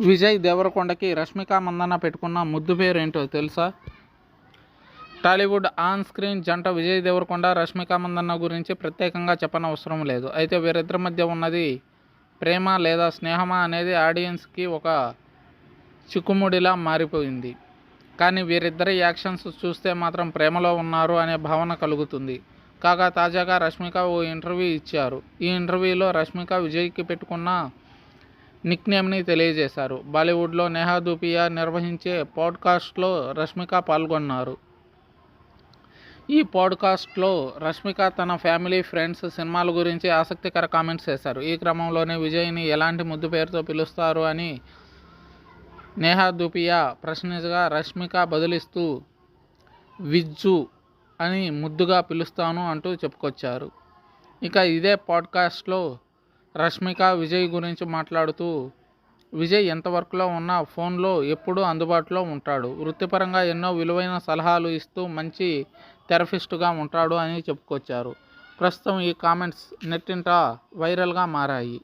విజయ్ దేవరకొండకి రష్మిక మందన్న పెట్టుకున్న ముద్దు పేరు ఏంటో తెలుసా? టాలీవుడ్ ఆన్ స్క్రీన్ జంట విజయ్ దేవరకొండ రష్మిక మందన్న గురించి ప్రత్యేకంగా చెప్పనవసరం లేదు. అయితే వీరిద్దరి మధ్య ఉన్నది ప్రేమ లేదా స్నేహమా అనేది ఆడియన్స్కి ఒక చిక్కుముడిలా మారిపోయింది. కానీ వీరిద్దరి యాక్షన్స్ చూస్తే మాత్రం ప్రేమలో ఉన్నారు అనే భావన కలుగుతుంది. కాగా తాజాగా రష్మిక ఓ ఇంటర్వ్యూ ఇచ్చారు. ఈ ఇంటర్వ్యూలో రష్మిక విజయ్కి పెట్టుకున్న నిక్నేమ్ని తెలియజేశారు. బాలీవుడ్లో నేహా దూపియా నిర్వహించే పాడ్కాస్ట్లో రష్మిక పాల్గొన్నారు. ఈ పాడ్కాస్ట్లో రష్మిక తన ఫ్యామిలీ ఫ్రెండ్స్ సినిమాల గురించి ఆసక్తికర కామెంట్స్ చేశారు. ఈ క్రమంలోనే విజయ్ని ఎలాంటి ముద్దు పేరుతో పిలుస్తారు అని నేహా దూపియా ప్రశ్నించగా రష్మిక బదులిస్తూ విజ్జు అని ముద్దుగా పిలుస్తాను అంటూ చెప్పుకొచ్చారు. ఇక ఇదే పాడ్కాస్ట్లో రష్మిక విజయ్ గురించి మాట్లాడుతూ విజయ్ ఎంత వర్క్లో ఉన్నా ఫోన్లో ఎప్పుడూ అందుబాటులో ఉంటాడు. వృత్తిపరంగా ఎన్నో విలువైన సలహాలు ఇస్తూ మంచి థెరపిస్టుగా ఉంటాడు అని చెప్పుకొచ్చారు. ప్రస్తుతం ఈ కామెంట్స్ నెట్టింట వైరల్గా మారాయి.